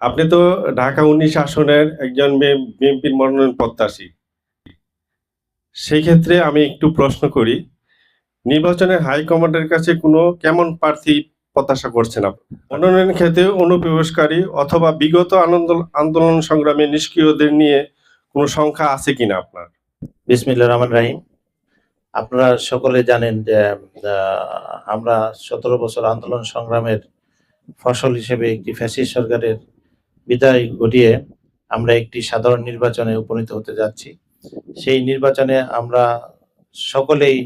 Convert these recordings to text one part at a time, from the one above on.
আপনি তো ঢাকা উনিশ আসনের একজন বিএনপির মনোনয়ন প্রত্যাশী। সেই ক্ষেত্রে আমি একটু প্রশ্ন করি নির্বাচনে হাইকমান্ডের কাছে কোনো কেমন প্রার্থী প্রত্যাশা করছেন মনোনয়ন ক্ষেত্রে অনুপ্রবেশকারী অথবা বিগত আন্দোলন সংগ্রামে নিষ্ক্রিয়দের নিয়ে কোনো সংখ্যা আছে কিনা আপনার? বিসমিল্লা রহমান রাহিম। আপনারা সকলে জানেন যে আমরা সতেরো বছর আন্দোলন সংগ্রামের ফসল হিসেবে একটি ফ্যাসিস্ট সরকারের বিদায় ঘটিয়ে আমরা একটি সাধারণ নির্বাচনে উপনীত হতে যাচ্ছি। সেই নির্বাচনে আমরা সকলেই,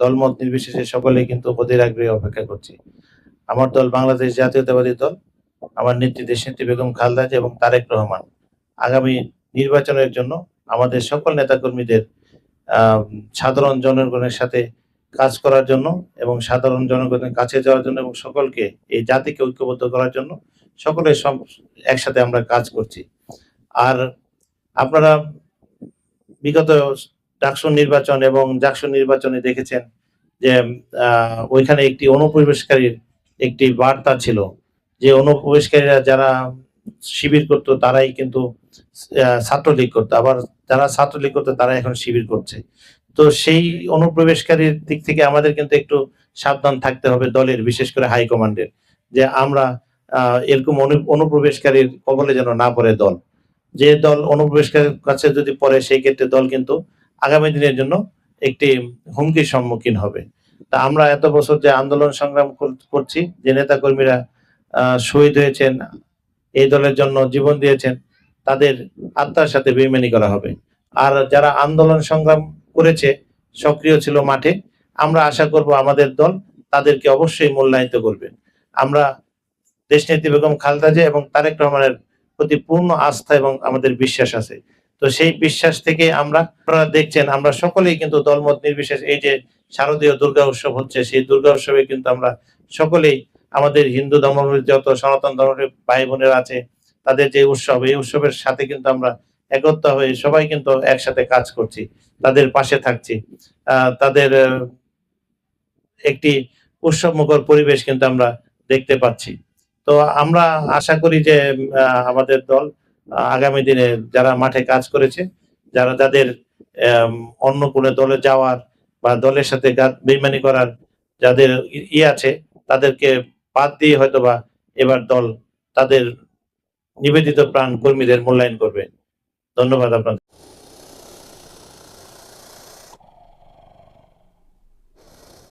দলমত নির্বিশেষে সকলেই কিন্তু অধীর আগ্রহে অপেক্ষা করছি। আমার দল বাংলাদেশ জাতীয়তাবাদী দল, আমার নেত্রী দেশনেত্রী বেগম খালদা জিয়া এবং তারেক রহমান। আগামী নির্বাচনের জন্য আমাদের সকল নেতাকর্মীদের সাধারণ জনগণের সাথে কাজ করার জন্য এবং সাধারণ জনগণের কাছে যাওয়ার জন্য এবং সকলকে এই জাতিকে ঐক্যবদ্ধ করার জন্য সকলে সব- একসাথে আমরা কাজ করছি। আর আপনারা বিগত ডাকসু নির্বাচন এবং জাকসু নির্বাচনে দেখেছেন যে ওইখানে একটি অনুপ্রবেশকারীর একটি বার্তা ছিল যে, অনুপ্রবেশকারীরা যারা শিবির করতো তারাই কিন্তু ছাত্রলীগ করতো। আবার যারা ছাত্রলীগ করতো তারা এখন শিবির করছে। তো সেই অনুপ্রবেশকারীর দিক থেকে আমাদের কিন্তু একটু সাবধান থাকতে হবে দলের, বিশেষ করে হাইকমান্ডের, যে আমরা এরকম অনু- অনুপ্রবেশকারীর কবলে যেন না পড়ে দল। যে দল অনুপ্রবেশকারীর কাছে যদি পড়ে, সেই ক্ষেত্রে দল কিন্তু আগামী দিনের জন্য একটি হুমকির সম্মুখীন হবে। তা আমরা এত বছর যে আন্দোলন সংগ্রাম করছি, যে নেতা কর্মীরা শহীদ হয়েছেন, এই দলের জন্য জীবন দিয়েছেন, তাদের আত্মার সাথে বেইমানি করা হবে। আর যারা আন্দোলন সংগ্রাম করেছে, সক্রিয় ছিল মাঠে, আমরা আশা করব আমাদের দল তাদেরকে অবশ্যই মূল্যায়িত করবে। আমরা দেশনেত্রী বেগম খালেদা জিয়া এবং তারেক রহমানের প্রতি পূর্ণ আস্থা এবং আমাদের বিশ্বাস আছে। তো সেই বিশ্বাস থেকে আমরা, আপনারা দেখছেন, আমরা সকলেই কিন্তু দলমত নির্বিশেষ। এই যে শারদীয় দুর্গা উৎসব হচ্ছে, সেই দুর্গা উৎসবে কিন্তু আমরা সকলেই আমাদের হিন্দু ধর্মের যত সনাতন ধর্মের ভাই বোনেরা আছে, তাদের যে উৎসব, এই উৎসবের সাথে কিন্তু আমরা একত্র হয়ে সবাই কিন্তু একসাথে কাজ করছি, তাদের পাশে থাকছি। তাদের একটি উৎসব মুখর পরিবেশ কিন্তু আমরা দেখতে পাচ্ছি। তো আমরা আশা করি যে আমাদের দল আগামী দিনে যারা মাঠে কাজ করেছে, যারা যাদের অন্য কোনো দলে যাওয়ার বা দলের সাথে বেইমানি করার যাদের ই- আছে, তাদেরকে বাদ দিয়ে হয়তো বা এবার দল তাদের নিবেদিত প্রাণ কর্মীদের মূল্যায়ন করবে। ধন্যবাদ আপনাদের